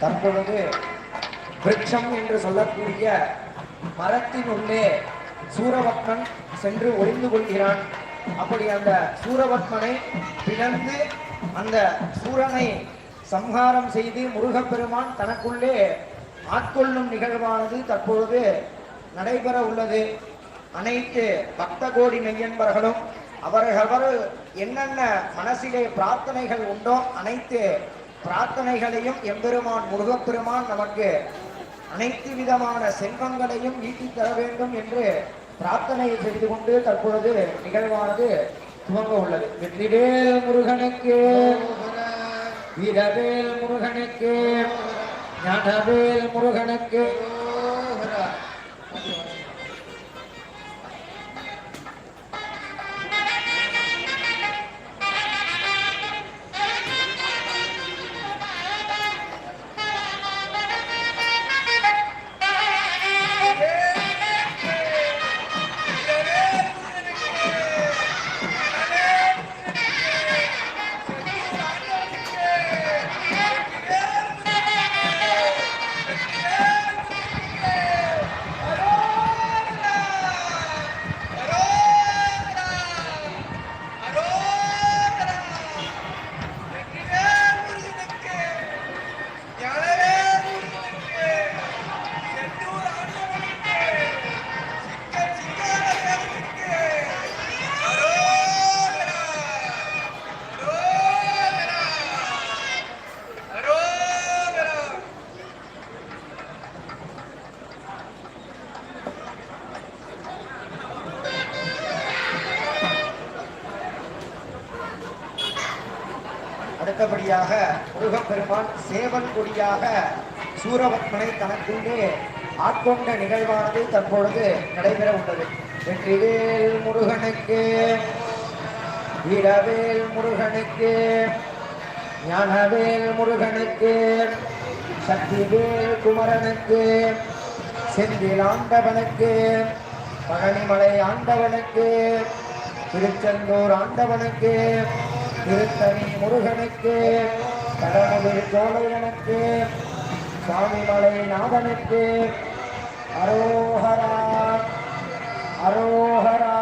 தற்பொழுது விருட்சம் என்று சொல்லக்கூடிய மரத்தின் உள்ளே சூரபத்மன் சென்று ஒளிந்து கொள்கிறான். அப்படி அந்த சூரபத்மனை பிளந்து அந்த சூரனை சம்ஹாரம் செய்து முருகப்பெருமான் தனக்குள்ளே ஆட்கொள்ளும் நிகழ்வானது தற்பொழுது நடைபெற உள்ளது. அனைத்து பக்த கோடி மெய்யன்பர்களும் அவரவர் என்னென்ன மனசிலே பிரார்த்தனைகள் உண்டோ அனைத்து பிரார்த்தனைகளையும் எம்பெருமான் முருகப்பெருமான் நமக்கு அனைத்து விதமான செல்வங்களையும் ஈட்டித் தர வேண்டும் என்று பிரார்த்தனை செய்து கொண்டு தற்பொழுது நிகழ்வானது துவங்க உள்ளது. வெற்றிவேல் முருகனுக்கு வீரவேல் முருகனுக்கு ஞானவேல் முருகனுக்கு அடுத்தபடியாக முருகப்பெருமான் சேவல் கொடியாக சூரபத்மனை தனக்குள்ளே ஆட்கொண்ட நிகழ்வானது தற்பொழுது நடைபெற உள்ளது. வெற்றிவேல் முருகனுக்கு வீரவேல் முருகனுக்கு ஞானவேல் முருகனுக்கு சக்திவேல் குமரனுக்கு செந்தில் ஆண்டவனுக்கு பழனிமலை ஆண்டவனுக்கு திருச்செந்தூர் ஆண்டவனுக்கு திருத்தணி முருகனுக்கு கடவுள் சோழனுக்கு சுவாமிமலை நாதனுக்கு அரோஹரா அரோஹரா.